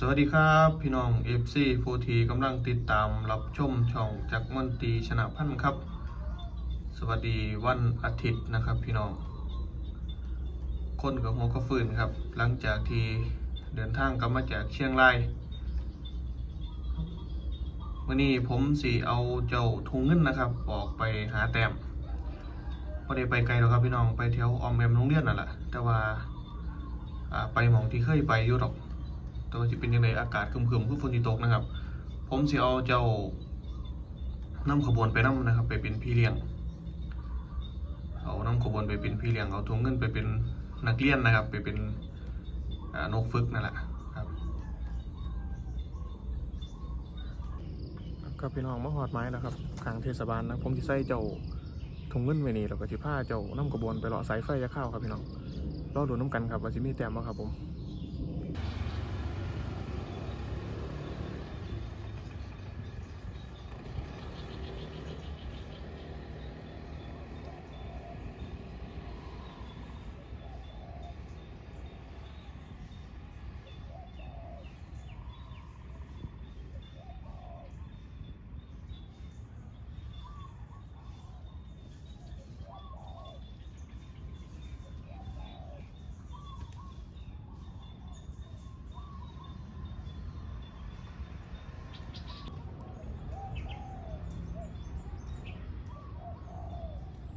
สวัสดีครับพี่น้อง FC โฟทีกำลังติดตามรับชมช่องจากมนตีชนะพันธ์ครับ สวัสดีวันอาทิตย์นะครับพี่น้อง คนกับหัวก็ฟื้นครับ หลังจากที่เดินทางกลับมาจากเชียงรายวันนี้ผมสีเอาเจ้าทุงเงินนะครับ ออกไปหาแต้มพอได้ไปไกลแล้วครับพี่น้องไปแถวออมแอมโรงเรียนนั่นแหละแต่ว่าอ่าไปหมองที่เคยไปอยู่หรอก แตัวาจะเป็นยังไงอากาศครึมๆคือฝนที่ตกนะครับ ผมสิเอาเจ้าน้ำขบวนไปน้ำนะครับ ไปเป็นพี่เลี้ยง เอาน้ำขบวนไปเป็นพี่เลี้ยงเอาถุงเงินไปเป็นนักเรียนนะครับ ไปเป็นนกฝึกนั่นแหละครับก็พี่น้องมาหอดไม้แล้วครับทางเทศบาลนะผมจะใส่เจ้าถุงเงินไว้นี่แล้วก็จะพาเจ้าน้ำขบวนไปเลาะสายไฟจะเข้าครับพี่น้องรอดูน้ำกันครับว่าจะมีแต้มบ่ครับผม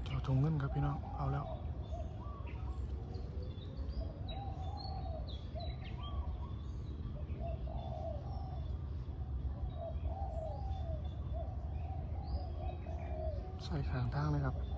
เจ้าถุงเงินครับพี่น้อง เอาแล้ว ใช่ทางทางเลยครับ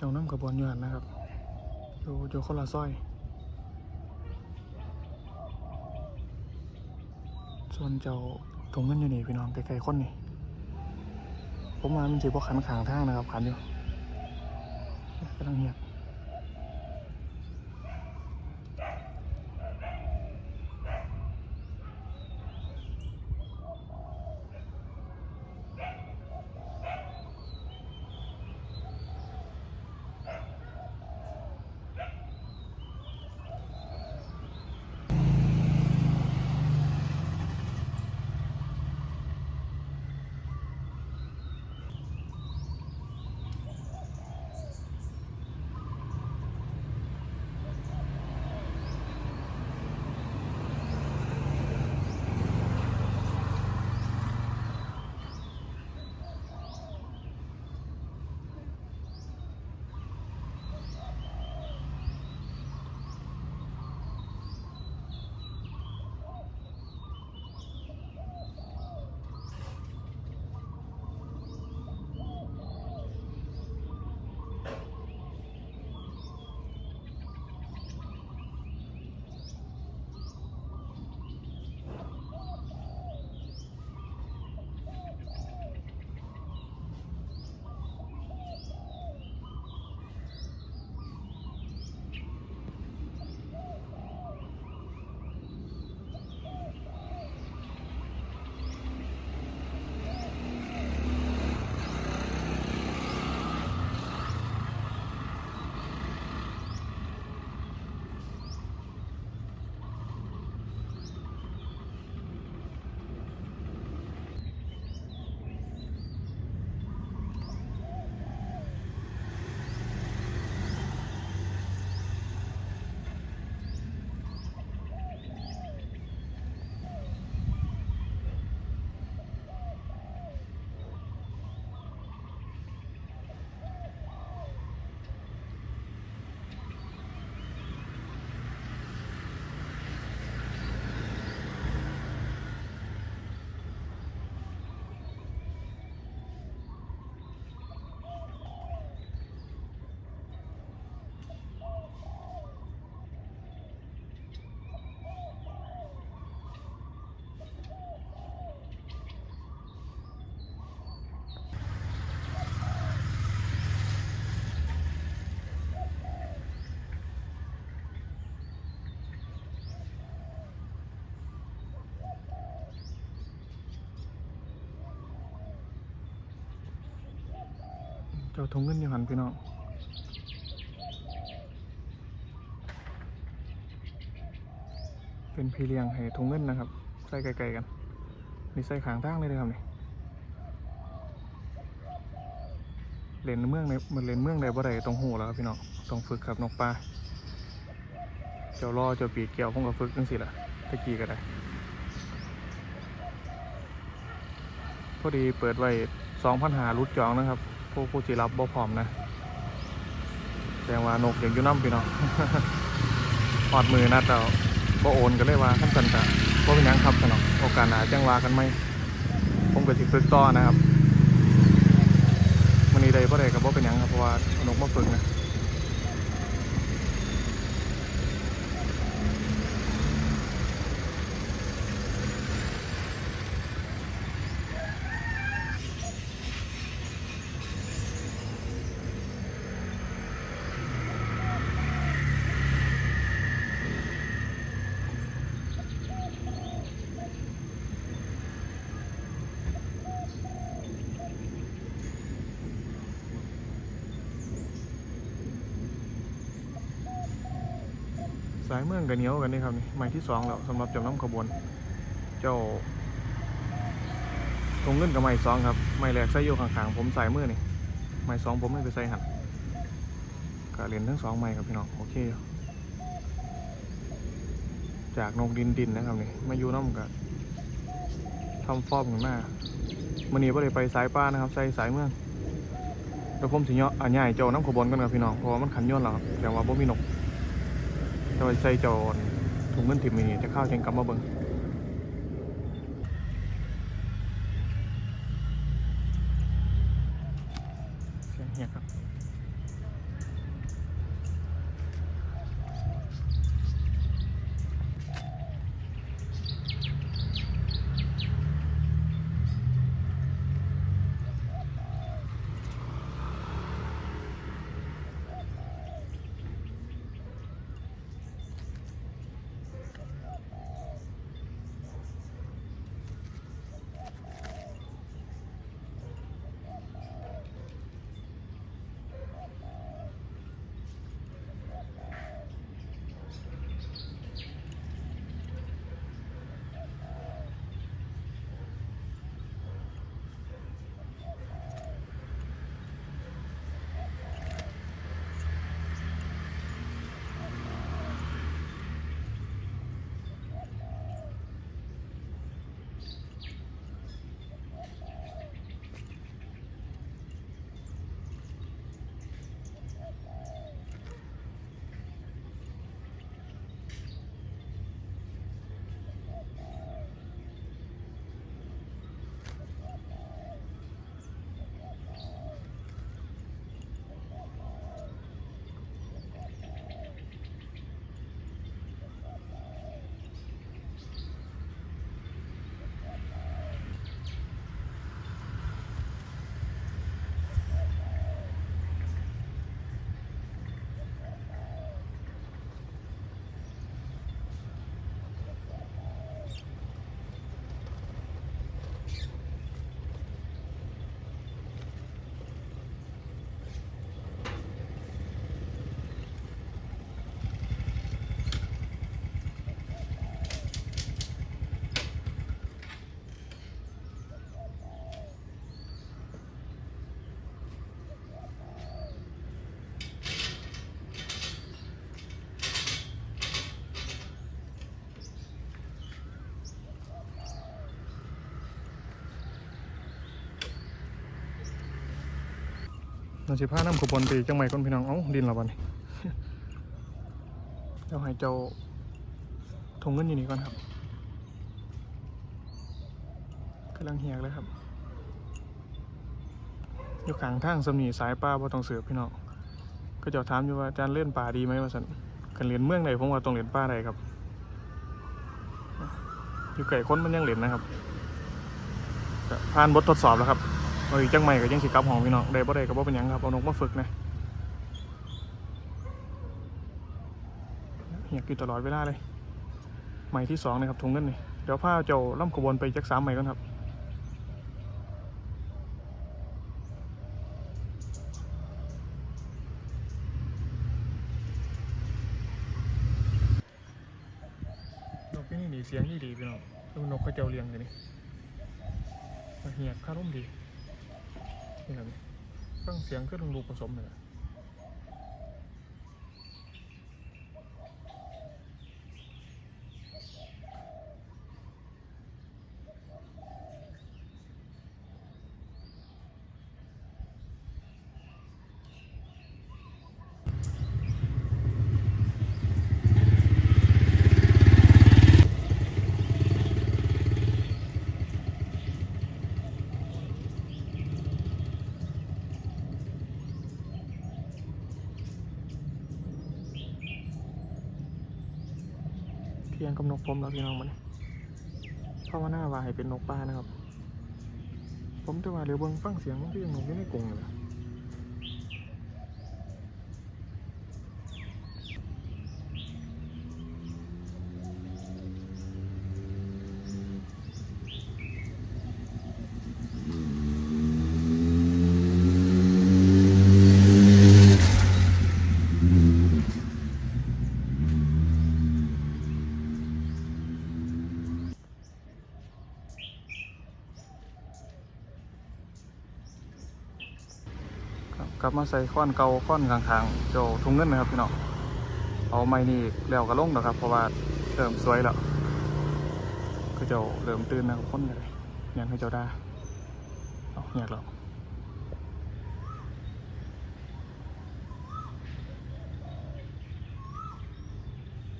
เจ้าน้ำกระบวนอยู่หันนะครับอยู่อยู่คนละซอย ส่วนเจ้าถุงเงินอยู่นี่พี่น้องไกลๆคนนี่ผมมามันจีบว่าขันขางทางนะครับขันอยู่กำลังเหียบ จ้าทงเงินอยู่หันพี่น้องเป็นพี่เลี้ยงให้ทงเงินนะครับใส่ไกลๆกันนี่ใส่ขางทางเลยนะครับนี่เลนเมืองในมันเลนเมืองในบ่ได้ต้องหูแล้วครับพี่น้องต้องฝึกครับนกปลาเจ้ารอเจ้าปีกแก้วผมก็ฝึกจังสิละตะกี้ก็ได้พอดีเปิดไว้สองพันหารุดจองนะครับ ผู้ผู้จีรับบ่พร้อมนะแจงว่านกยังอยู่น้ำพี่น้องหอดมือนัดเราบ่โอนกันเลยว่าขั้นสันตะบ่เป็นยังครับสนองโอกาสหนาแจ้งว่ากันไหมผมก็สิฝึกต่อนะครับมันนี้ใด้บ่ได้กับบ่เป็นยังครับเพราะว่านกมาฝึกนะ สายเมืองกับเหนียวกันนี่ครับนี่ไม้ที่สองแล้วสำหรับจ้าน้ำขบวน เจ้าตรงเงินกับไม้สองครับไม้แรกใส่อยู่ข้างๆผมสายมือนี่ไม้สองผมไม่ไปใส่หันก็เรียนทั้งสองไม้ครับพี่น้องโอเค จากนกดินดินนะครับนี่มาอยู่น้ำกับทำฟอมกันมามันนี้ไ่ได้ไปสายป้านะครับใส่สายเมืองแล้วผมสิเนาะอะย่ายเจ้าน้ำขบวนกันครับพี่น้องเพราะว่ามันขันย้อนแล้วครับแต่ว่าบ่มีนก โดยใส่โจรถุงเงินถิ่มนี่จะเข้าเชงกลับมาเบิง เราสิพาน้ำขบวนไปจังใหม่ก่อนพี่น้อง เอ้าดินเราบัดนเจ้าให้เจ้าทงเงินอยู่นี่ก่อนครับกำลังเหียกเลยครับ อยู่ข้างทางสำนีสายป่าบ่ต้องเสือพี่น้อง ก็เจะถามอยู่ว่าอาจารย์เล่นป่าดีไหมว่าสันกันเรียนเมืองใดผมว่าต้องเรียนป่าใดครับ อยู่ไก่ค้นมันยังเรียนนะครับผ่านบททดสอบแล้วครับ เราอีกจังใหม่ก็ยังสิกลับห้องพี่น้องได้บ่ได้ก็บ่เป็นหยังครับเอานกมาฝึกนะเหียกอยู่ตลอดเวลาเลยใหม่ที่สองนะครับถุงเงินนี่เดี๋ยวพาเจ้าล่ำขบวนไปจักสามใหม่กันครับนกที่นี่หนีเสียงนี่ดีพี่น้องลูนกเขาเจ้าเลี้ยงอยู่นี่เหียกข้าร่มดี ฟังเสียงก็ต้องลูกผสมเลย กับนกผมแล้วพี่น้องมันภาวนาว่าให้เป็นนกป่านะครับ ผมจะว่าเรือเบิ้งฟังเสียงมันก็ยังนกอยู่ในกรงเลย กลับมาใส่ค้อนเกาค้อนข้างๆเจ้าทุ่งเงินนะครับพี่น้องเอาไม้นี่แล้วก็ลงนะครับ เพราะว่าเริ่มสวยแล้วก็เจ้าเริ่มตื่นนะครับคนเลยยังให้เจ้าได้เอาเงียบแล้ว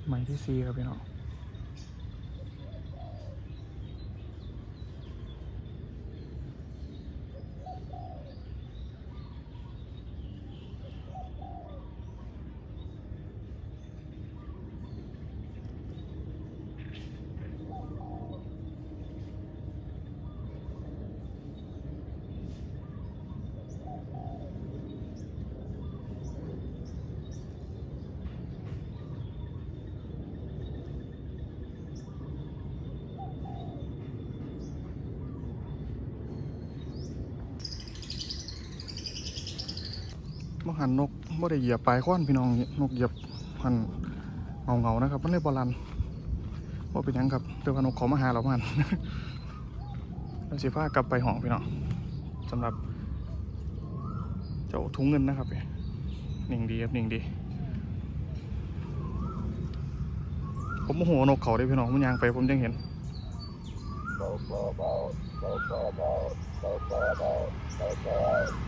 ไม้ที่สี่ครับพี่น้อง หันนกบ่ได้เหยียบปลายค้อนพี่น้องนกเหยียบหันเงาเงานะครับมันเลยบอลันว่าเป็นยังครับเดี๋ยวนกเขามาหาเรามันเราสิพากลับไปห้องพี่น้องสำหรับ เจ้าถุงเงินนะครับนิ่งดีครับนิ่งดีผมโมโหนกเขาได้พี่น้องมันยางไปผมยังเห็นเ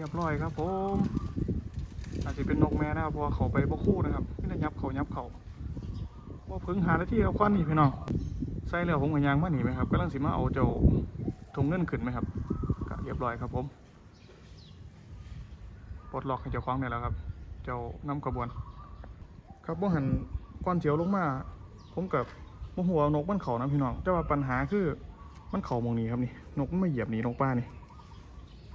รียบร้อยครับผมอา จะเป็นนกแม่นะครับเพราะว่าเขาไปบ่คู่นะครับนี่ได้ยับเขายับเขาว่าเพิ่งหาได้ที่เอาควันนี่พี่น้องใส่แล้วผมกับยางมาหนีไหมครับกำลังสิมาเอาเจ้าถุงเงินขึ้นไหมครับก็เรียบร้อยครับผมปลดล็อกให้เจ้าของได้แล้วครับ เจ้านำขบวน ครับบ่าหันก้อนเจียวลงมา ผมกับบ่หัวนกมันเขานะพี่น้องแต่ว่าปัญหาคือมันเข่ามองนี้ครับนี่นกมันไม่เหยียบหนีนกป้านี่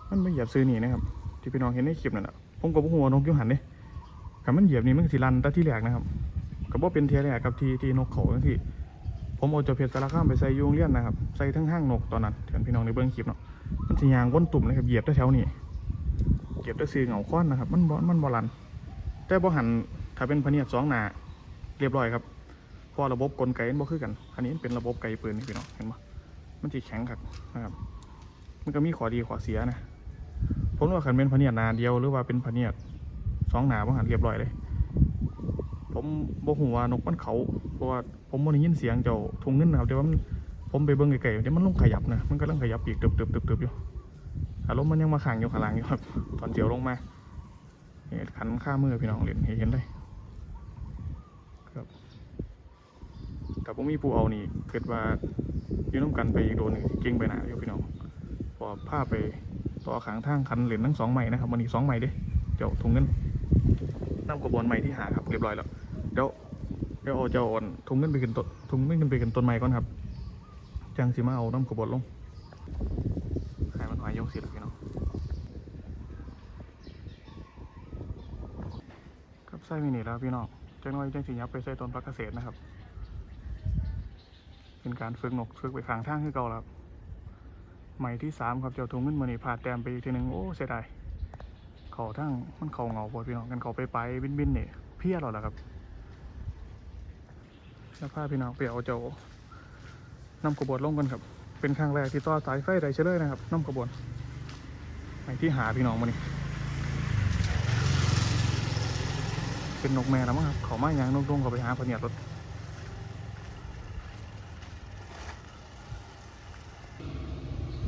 มันไม่เหยียบซื้อหนีนะครับ ที่พี่น้องเห็นในคลิปนั่นแหละ ผมกับหัวนกยูหันนี่ถ้ามันเหยียบนี่มันก็สิรันแต่ที่แรกนะครับก็บ่เป็นเทียแรกกับที่ที่นกเขาที่ผมเอาเจ้าเพชรสารคามไปใส่ยุงเลี้ยนนะครับใส่ทั้งห้างนกตอนนั้นเถือนพี่น้องในเบื้องคลิปเนาะมันสิยางวนตุ่มเลยครับเหยียบได้แถวนี้เหยียบได้ซื้อเหงาค้อนนะครับ มันบ่มันบ่รัน แต่บ่หันถ้าเป็นพะเนียดสองหนาเรียบร้อยครับพอระบบกลไกมันบ่คือกัน อันนี้เป็นระบบไกปืนนี่พี่น้องเห็นปะมันสิแข็งครับนะครับ มันก็มีข้อดีข้อเสียนะ ผมว่าคันเป็นพเนียดหนาเดียวหรือว่าเป็นพเนียดสองหนาบ่หันเรียบร้อยเลย ผมบ่ฮู้ว่านกมันเขาเพราะว่าผมบ่ได้ยินเสียงเจ้าทุ่งเงินนะครับแต่ว่ามันผมไปเบิ่งไกลๆเดี๋ยวมันลงขยับนะมันกำลังขยับปีกตึบๆๆๆอยู่อารมณ์มันยังมาขังอยู่ขล่างอยู่ครับ ตอนเจียวลงมาขันข้ามือพี่น้องเล่นเห็นเลยครับแต่ผมมีผู้เอานี่เกิดว่ายู่น้ำกันไปอีกโดนหนึ่งเก่งไปหนาอยู่พี่น้องพอผ้าไป ต่อขางทางคันเหรียญทั้งสองใหม่นะครับมันอีกสองใหม่เด้เจ้าทุ่งเงินน้ำกระบวนใหม่ที่หาครับเรียบร้อยแล้วเดี๋ยวเดี๋ยวเอาเจ้าอ่อนทุงเงินไปขึ้นต้นทุงเงินไปขึ้นต้นไม้ก่อนครับจังสิมาเอาน้ำกระบอกลงใหายมันหอยยงสิละพี่น้องครับใส่มินิแล้วพี่น้องจังน้อยจังสิยับไปใส่ต้นพักเกษตรนะครับ เป็นการฝึกนกฝึกไปขางทางคือเก่าแล้ว ใหม่ที่สามครับเจ้าทุงเงินมานี่ผ่าแต้มไปอีกทีหนึ่งโอ้เสียดายเขาทั้งมันเขาเหงาปวดพี่น้องกันเขาไปไปบินบินเนี่ยเพี้ยเราแล้วครับแล้วพาพี่น้องไปเอาเจ้านำขบวนลงกันครับ เป็นครั้งแรกที่ต่อสายไฟไดเชลเลยนะครับนำขบวนไปที่หาพี่น้องมานี่เป็นนกแม่แล้วมั้งครับเขามาอย่างนกดงเขาไปหาพะเนียดรถ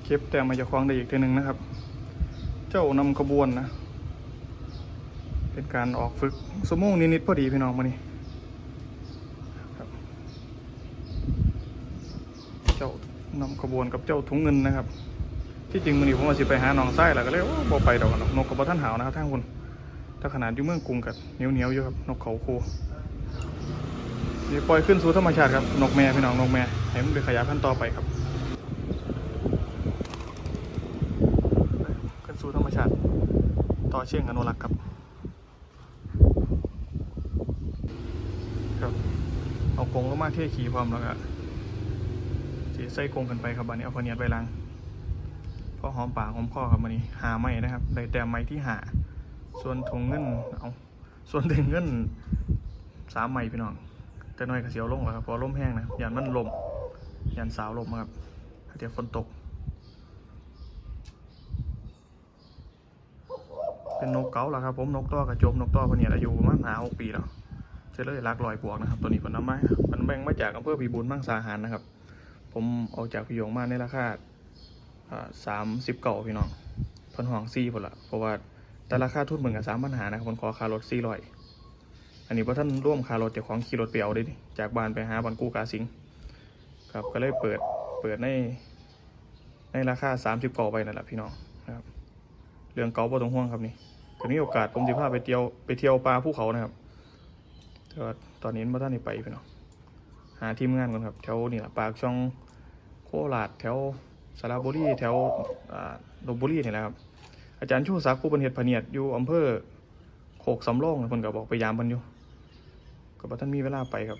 เก็บแต่มาจากคลองได้อีกทีหนึ่งนะครับ เจ้านำขบวนนะ เป็นการออกฝึกสมงนิดๆพอดีพี่น้องมานี่เจ้านำขบวนกับเจ้าถุงเงินนะครับ ที่จริงมันนี้ผมว่าสิไปหาหนองไส้แหละก็เลยโอ้บ่ไปดอกนกกับท่านหาวนะครับท่านคุณถ้าขนาดอยู่เมืองกรุงกับเหนียวเหนียวอยู่ครับนกเขาคูเดี๋ยวปล่อยขึ้นสู่ธรรมชาติครับนกแม่พี่น้องนกแม่ให้มันไปขยายพันธุ์ต่อไปครับ ขึ้นสู่ธรรมชาติ ต่อ เชื่องอนุรักษ์ครับครับ เอากงลงมาเทขี่พร้อมแล้วก็สีใส่กงกันไปครับบันนี้เอาพเนียดไปล้างพอหอมปากหอมคอครับบันนี้หาไม้นะครับได้แต่ไม้ที่หา ส่วนถุงเงินเอาส่วนถึงเงินสามไม้พี่น้อง แต่น้อยก็เสียวลงแล้วครับพอลมแห้งนะยันมันลมยันสาวลมครับเดี๋ยวฝนตก เป็นนกเก๋าแล้วครับผมนกต้อกระจมนกต้อพะเนียดอายุประมาณหาหกปีแล้วเจเลยรักลอยบวกนะครับตัวนี้ผลน้ำไม้มันแบ่งมาจากอำเภอพีบูลมังสาหารนะครับ ผมเอาจากพี่หยงมาในราคาสามสิบเก่าพี่น้องเพิ่นห้องซี่พุ่นละเพราะว่าแต่ราคาทุนเหมือนกับสามปัญหานะครับผมขอค่ารถสี่ร้อยอันนี้เพราะท่านร่วมค่ารถจากของขี่รถไปเอาได้ดิจากบ้านไปหาบันกู้กาสิงครับก็เลยเปิดเปิดในในราคาสามสิบเก่าไปนั่นแหละพี่น้อง เรื่องเกาบ่ต้องห่วงครับนี่ก็มีโอกาสผมจะพาไปเที่ยวไปเที่ยวปลาภูเขานะครับแต่ว่าตอนนี้มาท่านนี่ไปพี่น้องหาทีมงานก่อนครับแถวนี่แหละปากช่องโคราชแถวสระบุรีแถวลบบุรีนี่แหละครับอาจารย์ชูศักดิ์ผู้เป็นเหตุพเนียดอยู่อำเภอโคกสำโรงนะเพิ่นก็บอกไปยามเพิ่นอยู่ก็บ่ท่านมีเวลาไปครับ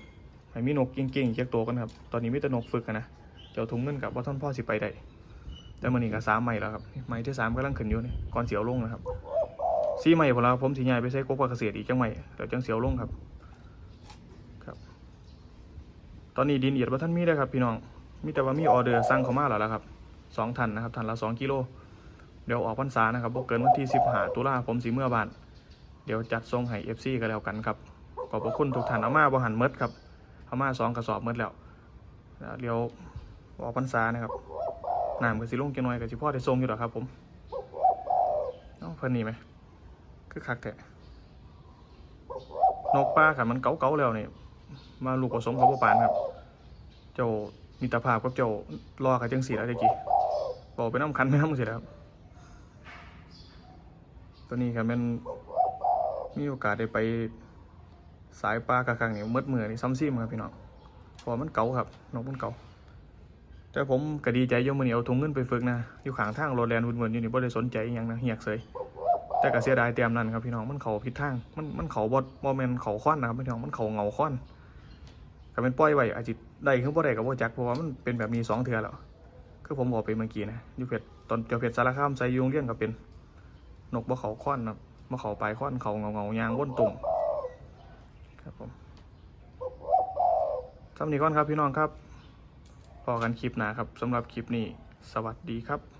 ให้มีนกเก่งๆเจ็กตัวกันครับตอนนี้มีแต่นกฝึกนะเจ้าถุงเงินกับบ่ท่านพ่อสิไปได้ แต่มื้อนี้ก็สามใหม่แล้วครับใหม่ที่สามกำลังขึ้นอยู่นี่ก่อนเสียวลงนะครับสี่ใหม่พอแล้วผมสิย้ายไปใช้กบเกษตรอีกจังใหม่เดี๋ยวจังเสียวลงครับ ครับ ตอนนี้ดินเอียดว่าท่านมีได้ครับ พี่น้องมีแต่ว่ามีออเดอร์สั่งเข้ามาแล้วละครับสองทันนะครับทันละสองกิโลเดี๋ยวออกพรรษานะครับบ่เกินวันที่สิบหาตุลาผมสีเมื่อบานเดี๋ยวจัดทรงให้เอฟซีก็แล้วกันครับขอบพระคุณทุกท่านเอามาบ่หันเมดครับเอามาสองกระสอบเมดแล้วแล้วเดี๋ยวออกพรรษานะครับ น้ำกับสิลงจังหน่อยกับสิพ่อได้ทรงอยู่หรอกครับผมเอ้าเพิ่นนี่ไหมคือคักแท้นกป้าขันมันเก๋าๆแล้วนี่มาลูกผสมกับพ่อปานครับ เจ้ามิตรภาพกับเจ้ารอกับจังสีแล้วตะกี้บอกไปน้ำคันไม่น้ำสิครับตัวนี้ครับมันมีโอกาสได้ไปสายปลากระคังนี่มืดมือนี่ซ้ำซิมครับพี่น้องเพราะว่ามันเก่าครับนกมันเก่า แต่ผมก็ดีใจยมมือนี้เอาถุงเงินไปฝึกนะอยู่ข้างทางโรถแลนวุ่นๆอยู่นี่บ่ได้สนใจอหยังนะเหียกเสยแต่ก็เสียดายเตรียมนั่นครับพี่น้องมันเขาผิดทางมันมันเขาบ่บ่แม่นเขาค้อนนะครับพี่น้องมันเขาเงาค้อนก็เป็นปล่อยไว้อาจจะได้คือบ่ได้ก็บ่จักเพราะว่ามันเป็นแบบนี้สองเทื่อแล้วคือผมบอกไปเมื่อกี้นะอยู่เพชรตอนเจ้าเพชรสารคามใส่ยุงเลี้ยงก็เป็นนกบ่เขาค้อนนะบ่เขาปลายค้อนเขาเงาเงายางว้นตุ่มครับผมสำนีก่อนครับพี่น้องครับ พอกันคลิปหนาครับสำหรับคลิปนี้ สวัสดีครับ